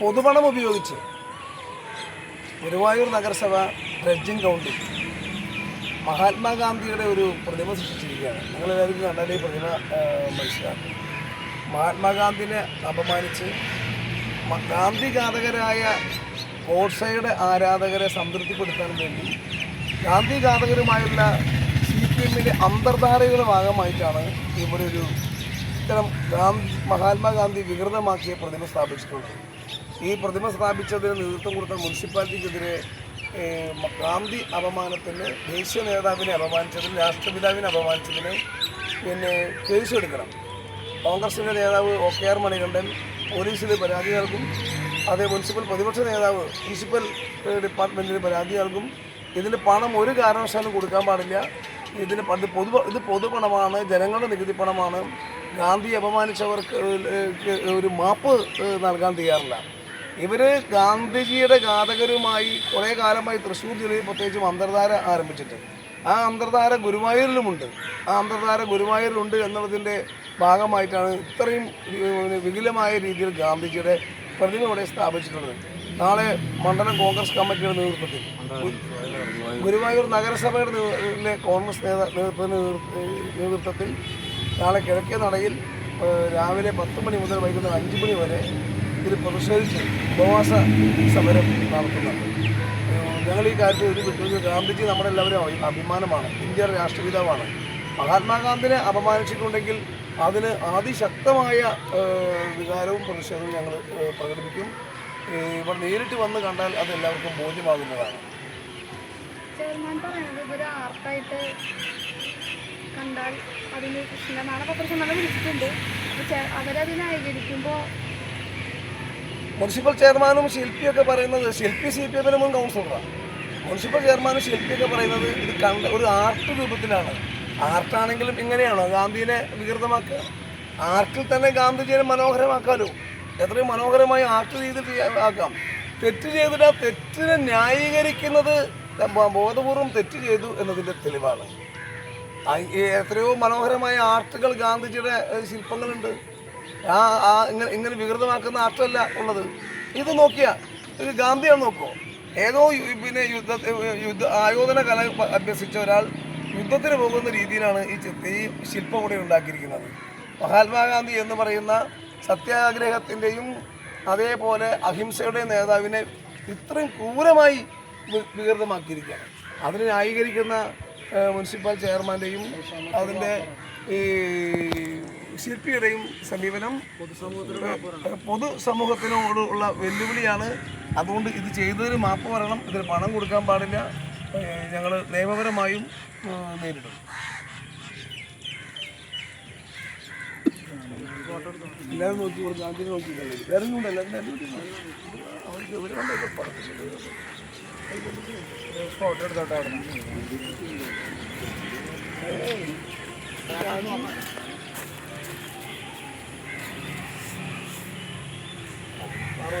പൊതുപണം ഉപയോഗിച്ച് ഗുരുവായൂർ നഗരസഭ ഡ്രഡ്ജിങ് കൗണ്ടിൽ മഹാത്മാഗാന്ധിയുടെ ഒരു പ്രതിമ സൃഷ്ടിച്ചിരിക്കുകയാണ്. നിങ്ങളെല്ലാവർക്കും കണ്ടാൽ ഈ പ്രതിമ മനസ്സിലാക്കും. മഹാത്മാഗാന്ധിനെ അപമാനിച്ച് ഗാന്ധി ഘാതകരായ ഗോഡ്സയുടെ ആരാധകരെ സംതൃപ്തിപ്പെടുത്താൻ വേണ്ടി ഗാന്ധി ഘാതകരുമായുള്ള സി പി എമ്മിന്റെ അന്തർധാരയുടെ ഭാഗമായിട്ടാണ് ഇവിടെ ഒരു ഇത്തരം ഗാന്ധി മഹാത്മാഗാന്ധി വികൃതമാക്കിയ പ്രതിമ സ്ഥാപിച്ചിട്ടുള്ളത്. ഈ പ്രതിമ സ്ഥാപിച്ചതിന് നേതൃത്വം കൊടുത്ത മുനിസിപ്പാലിറ്റിക്കെതിരെ ഗാന്ധി അപമാനത്തിന് ദേശീയ നേതാവിനെ അപമാനിച്ചതിന് രാഷ്ട്രപിതാവിനെ അപമാനിച്ചതിന് പിന്നെ കേസെടുക്കണം കോൺഗ്രസിന്റെ നേതാവ് ഒ. കെ. ആർ. മണികണ്ഠൻ പോലീസിൽ പരാതി നൽകും. അതേ മുനിസിപ്പൽ പ്രതിപക്ഷ നേതാവ് മുനിസിപ്പൽ ഡിപ്പാർട്ട്മെന്റിന് പരാതി നൽകും. ഇതിന് പണം ഒരു കാരണവശാലും കൊടുക്കാൻ പാടില്ല. ഇതിന് പണ്ട് പൊതു ഇത് പൊതുപണമാണ് ജനങ്ങളുടെ നികുതി പണമാണ്. ഗാന്ധി അപമാനിച്ചവർക്ക് ഒരു മാപ്പ് നൽകാൻ തയ്യാറില്ല. ഇവർ ഗാന്ധിജിയുടെ ഘാതകരുമായി കുറേ കാലമായി തൃശ്ശൂർ ജില്ലയിൽ പ്രത്യേകിച്ചും അന്തർധാര ആരംഭിച്ചിട്ട്. ആ അന്തർധാര ഗുരുവായൂരിലുമുണ്ട്. ആ അന്തർധാര ഗുരുവായൂരിലുണ്ട് എന്നുള്ളതിന്റെ ഭാഗമായിട്ടാണ് ഇത്രയും വിപുലമായ രീതിയിൽ ഗാന്ധിജിയുടെ പ്രതിമ ഇവിടെ സ്ഥാപിച്ചിട്ടുള്ളത്. നാളെ മണ്ഡലം കോൺഗ്രസ് കമ്മിറ്റിയുടെ നേതൃത്വത്തിൽ. ഗുരുവായൂർ നഗരസഭയുടെ കോൺഗ്രസ് നേതൃത്വത്തിൽ നാളെ കിഴക്കേ നടയിൽ രാവിലെ പത്ത് മണി മുതൽ വൈകുന്നേരം അഞ്ച് മണി വരെ ഇതിൽ പ്രതിഷേധിച്ച് ഉപവാസ സമരം നടത്തുന്നുണ്ട്. ഞങ്ങൾ ഈ കാര്യത്തിൽ ഒരു വിട്ടു ഗാന്ധിജി നമ്മുടെ എല്ലാവരും അഭി- അഭിമാനമാണ്. ഇന്ത്യയുടെ രാഷ്ട്രപിതാവാണ്. മഹാത്മാഗാന്ധിനെ അപമാനിച്ചിട്ടുണ്ടെങ്കിൽ അതിന് അതിശക്തമായ വികാരവും പ്രതിഷേധവും ഞങ്ങൾ പ്രകടിപ്പിക്കും. ഇവിടെ നേരിട്ട് വന്ന് കണ്ടാൽ അത് എല്ലാവർക്കും ബോധ്യമാകുന്നതാണ്. ചെയർമാൻ കണ്ടാൽ അതിന് കൃഷ്ണ നാളെ പത്രസമ്മേളനം വിളിച്ചിട്ടുണ്ട്. അപ്പോൾ ചെ- അവരത് ന്യായീകരിക്കുമ്പോൾ മുനിസിപ്പൽ ചെയർമാനും ശില്പിയൊക്കെ പറയുന്നത് ശില്പി സി പി എമ്മിന് മുൻ കൗൺസിലറാണ് മുനിസിപ്പൽ ചെയർമാനും ശില്പിയൊക്കെ പറയുന്നത് ഇത് കണ്ട ഒരു ആർട്ട് രൂപത്തിലാണ്. ആർട്ടാണെങ്കിലും ഇങ്ങനെയാണോ? ഗാന്ധിനെ വികൃതമാക്കുക. ആർട്ടിൽ തന്നെ ഗാന്ധിജിയെ മനോഹരമാക്കാലോ. എത്രയും മനോഹരമായി ആർട്ട് രീതിയിൽ ആക്കാം. തെറ്റ് ചെയ്തിട്ട് തെറ്റിനെ ന്യായീകരിക്കുന്നത് ബോധപൂർവം തെറ്റ് ചെയ്തു എന്നതിന്റെ തെളിവാണ്. എത്രയോ മനോഹരമായ ആർട്ടുകൾ ഗാന്ധിജിയുടെ ശില്പങ്ങളുണ്ട്. ആ ആ ഇങ്ങനെ ഇങ്ങനെ വികൃതമാക്കുന്ന ആർട്ടല്ല ഉള്ളത്. ഇത് നോക്കിയാ ഇത് ഗാന്ധിയാണ് നോക്കുമോ ഏതോ പിന്നെ യുദ്ധ യുദ്ധ ആയോധന കല അഭ്യസിച്ച ഒരാൾ യുദ്ധത്തിന് പോകുന്ന രീതിയിലാണ് ഈ ചിത്ര ഈ ശില്പം കൂടെ ഉണ്ടാക്കിയിരിക്കുന്നത്. മഹാത്മാഗാന്ധി എന്ന് പറയുന്ന സത്യാഗ്രഹത്തിന്റെയും അതേപോലെ അഹിംസയുടെ നേതാവിനെ ഇത്രയും ക്രൂരമായി വികൃതമാക്കിയിരിക്കുകയാണ്. അതിനെ ന്യായീകരിക്കുന്ന മുനിസിപ്പൽ ചെയർമാന്റെയും അതിന്റെ ഈ ശില്പിയുടെയും സമീപനം പൊതുസമൂഹത്തിനോട് ഉള്ള വെല്ലുവിളിയാണ്. അതുകൊണ്ട് ഇത് ചെയ്തതിന് മാപ്പ് പറയണം. ഇതിന് പണം കൊടുക്കാൻ പാടില്ല. ഞങ്ങൾ നിയമപരമായും നേരിടും. എല്ലാവരും നോക്കി കൊടുക്കും ഗാന്ധിനെ നോക്കിയിട്ടല്ലേ? വേറെ ഒന്നും ഉണ്ടല്ലോ അവർക്ക് പടത്തിൽ ഫോട്ടോ എടുത്തോട്ടെ അവിടെ ആറോ